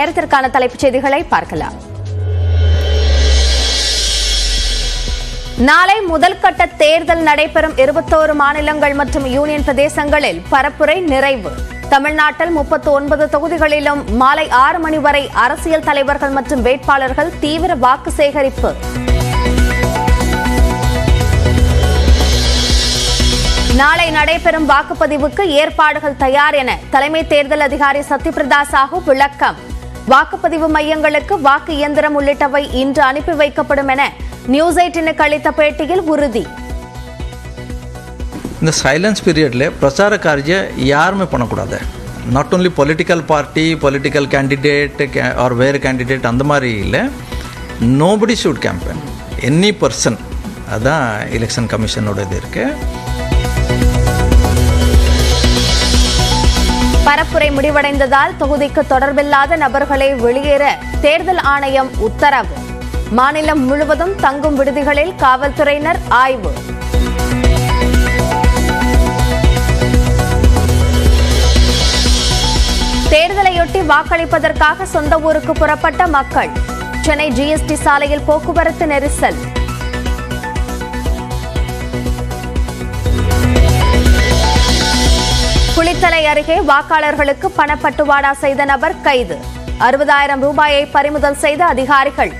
நேரத்திற்கான தலைப்புச் செய்திகளை பார்க்கலாம். நாளை முதல் கட்ட தேர்தல் நடைபெறும் இருபத்தோரு மாநிலங்கள் மற்றும் யூனியன் பிரதேசங்களில் பரப்புரை நிறைவு. தமிழ்நாட்டில் முப்பத்தி ஒன்பது தொகுதிகளிலும் மாலை ஆறு மணி வரை அரசியல் தலைவர்கள் மற்றும் வேட்பாளர்கள் தீவிர வாக்கு சேகரிப்பு. நாளை நடைபெறும் வாக்குப்பதிவுக்கு ஏற்பாடுகள் தயார் என தலைமை தேர்தல் அதிகாரி சத்யபிரதா சாஹூ விளக்கம். வாக்குப்பதிவு மையங்களுக்கு வாக்கு இயந்திரம் உள்ளிட்டவை இன்று அனுப்பி வைக்கப்படும் என நியூஸ் எயிட்டினுக்கு அளித்த பேட்டியில் உறுதி. இந்த சைலன்ஸ் பீரியடில் பிரச்சார காரிய யாருமே பண்ணக்கூடாது. Not only political party political candidate or வேறு கேண்டிடேட் அந்த மாதிரி இல்லை. Nobody should campaign any person அதான் எலெக்ஷன் கமிஷனோட இது இருக்குது பரப்புரை முடிவடைந்ததால் தொகுதிக்கு தொடர்பில்லாத நபர்களை வெளியேற தேர்தல் ஆணையம் உத்தரவு. மாநிலம் முழுவதும் தங்கும் விடுதிகளில் காவல்துறையினர் ஆய்வு. தேர்தலையொட்டி வாக்களிப்பதற்காக சொந்த ஊருக்கு புறப்பட்ட மக்கள். சென்னை ஜிஎஸ்டி சாலையில் போக்குவரத்து நெரிசல். குளித்தலை அருகே வாக்காளர்களுக்கு பணப்பட்டுவாடா செய்த நபர் கைது. அறுபதாயிரம் ரூபாயை பறிமுதல் செய்த அதிகாரிகள்.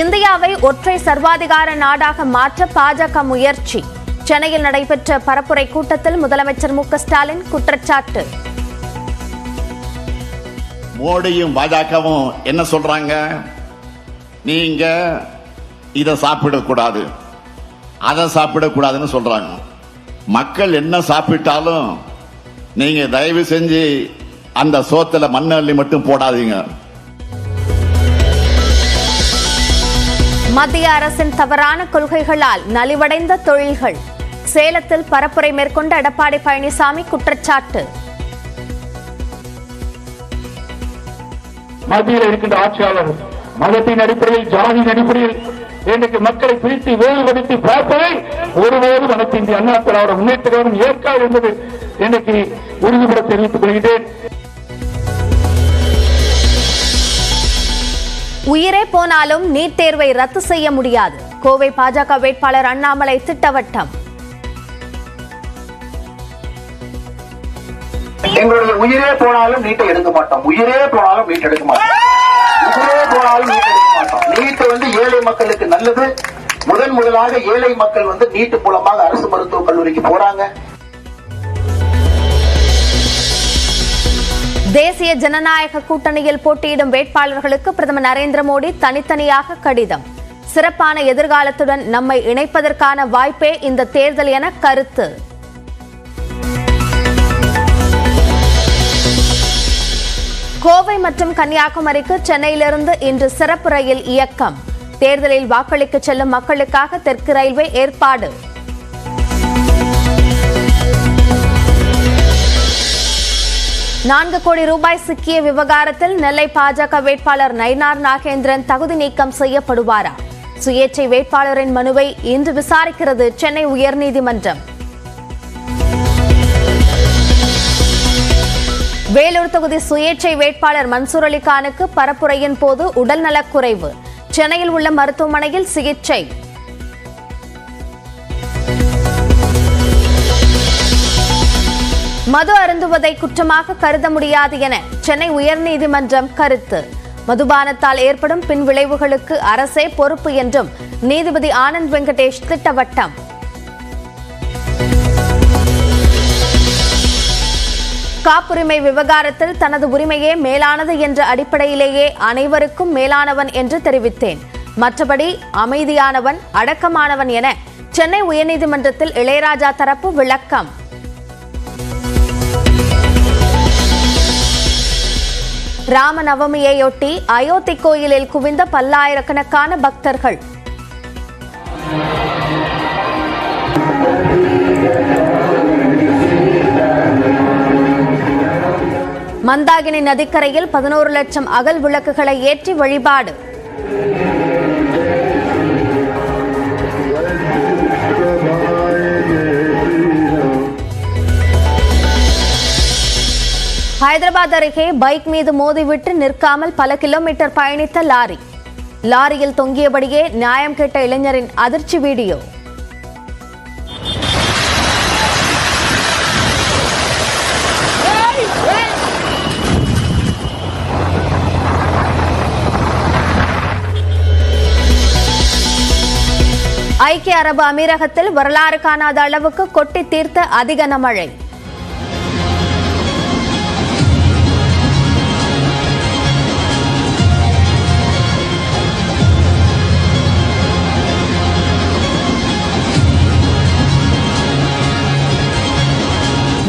இந்தியாவை ஒற்றை சர்வாதிகார நாடாக மாற்ற பாஜக முயற்சி. சென்னையில் நடைபெற்ற பரப்புரை கூட்டத்தில் முதலமைச்சர் மு ஸ்டாலின் குற்றச்சாட்டு. மோடியும் பாஜகவும் என்ன சொல்றாங்க? நீங்க இதை சாப்பிடக்கூடாது. அதை சாப்பிடக்கூடாதுன்னு சொல்றாங்க. மக்கள் என்ன சாப்பிட்டாலும் நீங்க தயவு செஞ்சு அந்த சோத்துல மண்ணள்ளி மட்டும் போடாதீங்க. மத்திய அரசின் தவறான கொள்கைகளால் நலிவடைந்த தொழில்கள். சேலத்தில் பரப்புரை மேற்கொண்ட எடப்பாடி பழனிசாமி குற்றச்சாட்டு. மத்தியில் இருக்கின்ற ஆட்சியாளர் மதத்தின் அடிப்படையில் ஜாதியின் அடிப்படையில் இன்றைக்கு மக்களை பிரித்து வேறுபடுத்தி பார்ப்பதை ஒருபோதும் அனைத்து இந்திய அண்ணா திராவிட முன்னேற்ற கழகம் ஏற்காது என்பது இன்றைக்கு உறுதிபட தெரிவித்துக் கொள்கிறேன். உயிரே போனாலும் நீட் தேர்வை ரத்து செய்ய முடியாது. கோவை பாஜக வேட்பாளர் அண்ணாமலை திட்டவட்டம். எங்களுடைய உயிரே போனாலும் நீட்டை எடுக்க மாட்டோம். உயிரே போனாலும் நீட் எடுக்க மாட்டோம். உயிரே போனாலும் நீட் மாட்டோம். நீட் வந்து ஏழை மக்களுக்கு நல்லது. முதன் முதலாக ஏழை மக்கள் வந்து நீட்டு மூலமாக அரசு மருத்துவக் கல்லூரிக்கு போறாங்க. தேசிய ஜனநாயக கூட்டணியில் போட்டியிடும் வேட்பாளர்களுக்கு பிரதமர் நரேந்திர மோடி தனித்தனியாக கடிதம். சிறப்பான எதிர்காலத்துடன் நம்மை இணைப்பதற்கான வாய்ப்பே இந்த தேர்தல் என கருத்து. கோவை மற்றும் கன்னியாகுமரிக்கு சென்னையிலிருந்து இன்று சிறப்பு ரயில் இயக்கம். தேர்தலில் வாக்களிக்க செல்லும் மக்களுக்காக தெற்கு ரயில்வே ஏற்பாடு. நான்கு கோடி ரூபாய் சிக்கிய விவகாரத்தில் நெல்லை பாஜக வேட்பாளர் நயினார் நாகேந்திரன் தகுதி நீக்கம் செய்யப்படுவாரா? சுயேச்சை வேட்பாளரின் மனுவை இன்று விசாரிக்கிறது சென்னை உயர்நீதிமன்றம். வேலூர் தொகுதி சுயேட்சை வேட்பாளர் மன்சூர் அலிகானுக்கு பரப்புரையின் போது உடல்நலக்குறைவு. சென்னையில் உள்ள மருத்துவமனையில் சிகிச்சை. மது அருந்துவதை குற்றமாக கருத முடியாது என சென்னை உயர்நீதிமன்றம் கருத்து. மதுபானத்தால் ஏற்படும் பின் விளைவுகளுக்கு அரசே பொறுப்பு என்றும் நீதிபதி ஆனந்த் வெங்கடேஷ் திட்டவட்டம். காப்புரிமை விவகாரத்தில் தனது உரிமையே மேலானது என்ற அடிப்படையிலேயே அனைவருக்கும் மேலானவன் என்று தெரிவித்தேன். மற்றபடி அமைதியானவன் அடக்கமானவன் என சென்னை உயர்நீதிமன்றத்தில் இளையராஜா தரப்பு விளக்கம். ராமநவமியையொட்டி அயோத்தி கோயிலில் குவிந்த பல்லாயிரக்கணக்கான பக்தர்கள். மந்தாகினி நதிக்கரையில் பதினோரு லட்சம் அகல் விளக்குகளை ஏற்றி வழிபாடு. ஹைதராபாத் அருகே பைக் மீது மோதிவிட்டு நிற்காமல் பல கிலோமீட்டர் பயணித்த லாரி. லாரியில் தொங்கியபடியே நியாயம் கேட்ட இளைஞரின் அதிர்ச்சி வீடியோ. ஐக்கிய அரபு அமீரகத்தில் வரலாறு காணாத அளவுக்கு கொட்டி தீர்த்த அதிக மழை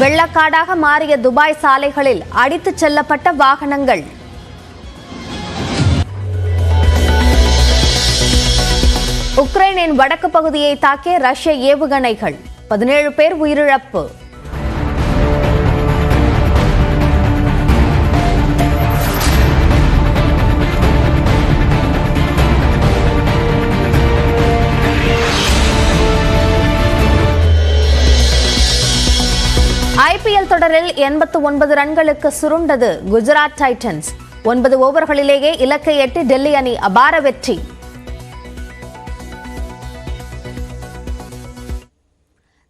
வெள்ளக்காடாக மாறிய துபாய் சாலைகளில் அடித்துச் செல்லப்பட்ட வாகனங்கள். உக்ரைனின் வடக்கு பகுதியை தாக்கிய ரஷ்ய ஏவுகணைகள். பதினேழு பேர் உயிரிழப்பு. ஐபிஎல் தொடரில் எண்பத்து ஒன்பது ரன்களுக்கு சுருண்டது குஜராத் டைட்டன்ஸ். ஒன்பது ஓவர்களிலேயே இலக்கை எட்டு டெல்லி அணி அபார வெற்றி.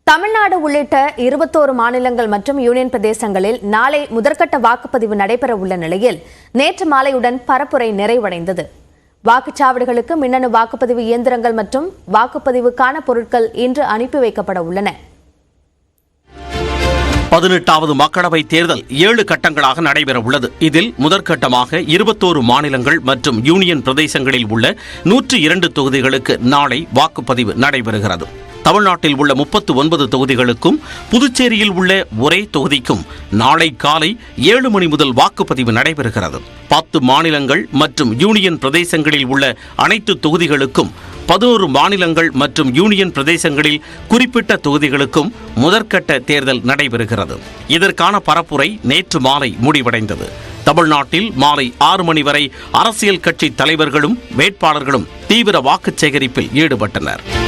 தமிழ்நாடு உள்ளிட்ட இருபத்தோரு மாநிலங்கள் மற்றும் யூனியன் பிரதேசங்களில் நாளை முதற்கட்ட வாக்குப்பதிவு நடைபெற உள்ள நிலையில் நேற்று மாலையுடன் பரப்புரை நிறைவடைந்தது. வாக்குச்சாவடிகளுக்கு மின்னணு வாக்குப்பதிவு இயந்திரங்கள் மற்றும் வாக்குப்பதிவுக்கான பொருட்கள் இன்று அனுப்பி வைக்கப்பட உள்ளன. பதினெட்டாவது மக்களவைத் தேர்தல் ஏழு கட்டங்களாக நடைபெற உள்ளது. இதில் முதற்கட்டமாக இருபத்தோரு மாநிலங்கள் மற்றும் யூனியன் பிரதேசங்களில் உள்ள நூற்று இரண்டு தொகுதிகளுக்கு நாளை வாக்குப்பதிவு நடைபெறுகிறது. தமிழ்நாட்டில் உள்ள முப்பத்து ஒன்பது தொகுதிகளுக்கும் புதுச்சேரியில் உள்ள ஒரே தொகுதிக்கும் நாளை காலை ஏழு மணி முதல் வாக்குப்பதிவு நடைபெறுகிறது. பத்து மாநிலங்கள் மற்றும் யூனியன் பிரதேசங்களில் உள்ள அனைத்து தொகுதிகளுக்கும் பதினோரு மாநிலங்கள் மற்றும் யூனியன் பிரதேசங்களில் குறிப்பிட்ட தொகுதிகளுக்கும் முதற்கட்ட தேர்தல் நடைபெறுகிறது. இதற்கான பரப்புரை நேற்று மாலை முடிவடைந்தது. தமிழ்நாட்டில் மாலை ஆறு மணி வரை அரசியல் கட்சி தலைவர்களும் வேட்பாளர்களும் தீவிர வாக்கு சேகரிப்பில் ஈடுபட்டனர்.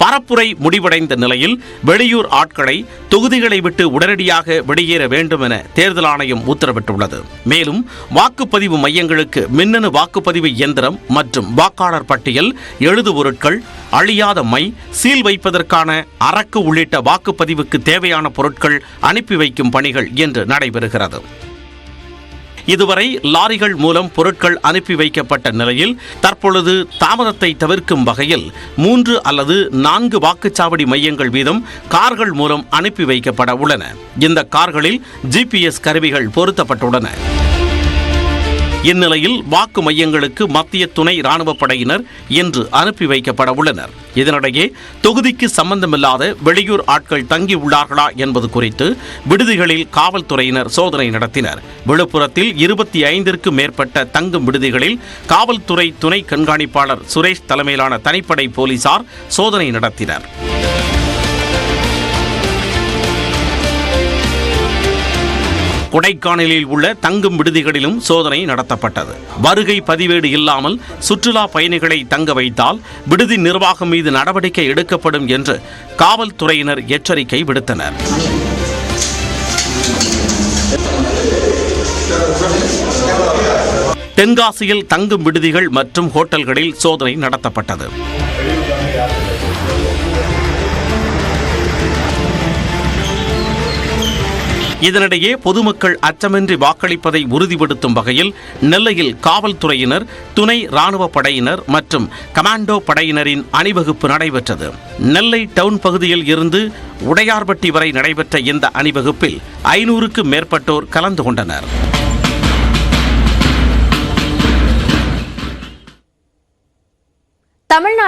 பரப்புரை முடிவடைந்த நிலையில் வெளியூர் ஆட்களை தொகுதிகளை விட்டு உடனடியாக வெளியேற வேண்டும் என தேர்தல் ஆணையம் உத்தரவிட்டுள்ளது. மேலும் வாக்குப்பதிவு மையங்களுக்கு மின்னணு வாக்குப்பதிவு இயந்திரம் மற்றும் வாக்காளர் பட்டியல் எழுதுபொருட்கள் அழியாத மை சீல் வைப்பதற்கான அரக்கு உள்ளிட்ட வாக்குப்பதிவுக்கு தேவையான பொருட்கள் அனுப்பி வைக்கும் பணிகள் இன்று நடைபெறுகிறது. இதுவரை லாரிகள் மூலம் பொருட்கள் அனுப்பி வைக்கப்பட்ட நிலையில் தற்பொழுது தாமதத்தை தவிர்க்கும் வகையில் மூன்று அல்லது நான்கு வாக்குச்சாவடி மையங்கள் வீதம் கார்கள் மூலம் அனுப்பி வைக்கப்பட உள்ளன. இந்த கார்களில் ஜிபிஎஸ் கருவிகள் பொருத்தப்பட்டுள்ளன. இந்நிலையில் வாக்கு மையங்களுக்கு மத்திய துணை ராணுவ படையினர் இன்று அனுப்பி வைக்கப்பட உள்ளனர். இதனிடையே தொகுதிக்கு சம்பந்தமில்லாத வெளியூர் ஆட்கள் தங்கியுள்ளார்களா என்பது குறித்து விடுதிகளில் காவல்துறையினர் சோதனை நடத்தினர். விழுப்புரத்தில் இருபத்தி ஐந்திற்கும் மேற்பட்ட தங்கும் விடுதிகளில் காவல்துறை துணை கண்காணிப்பாளர் சுரேஷ் தலைமையிலான தனிப்படை போலீசார் சோதனை நடத்தினர். கொடைக்கானலில் உள்ள தங்கும் விடுதிகளிலும் சோதனை நடத்தப்பட்டது. வருகை பதிவேடு இல்லாமல் சுற்றுலா பயணிகளை தங்க வைத்தால் விடுதி நிர்வாகம் மீது நடவடிக்கை எடுக்கப்படும் என்று காவல்துறையினர் எச்சரிக்கை விடுத்தனர். தென்காசியில் தங்கும் விடுதிகள் மற்றும் ஹோட்டல்களில் சோதனை நடத்தப்பட்டது. இதனிடையே பொதுமக்கள் அச்சமின்றி வாக்களிப்பதை உறுதிப்படுத்தும் வகையில் நெல்லையில் காவல்துறையினர் துணை ராணுவ படையினர் மற்றும் கமாண்டோ படையினரின் அணிவகுப்பு நடைபெற்றது. நெல்லை டவுன் பகுதியில் இருந்து உடையார்பட்டி வரை நடைபெற்ற இந்த அணிவகுப்பில் ஐநூறுக்கும் மேற்பட்டோர் கலந்து கொண்டனர். தமிழ்நாடு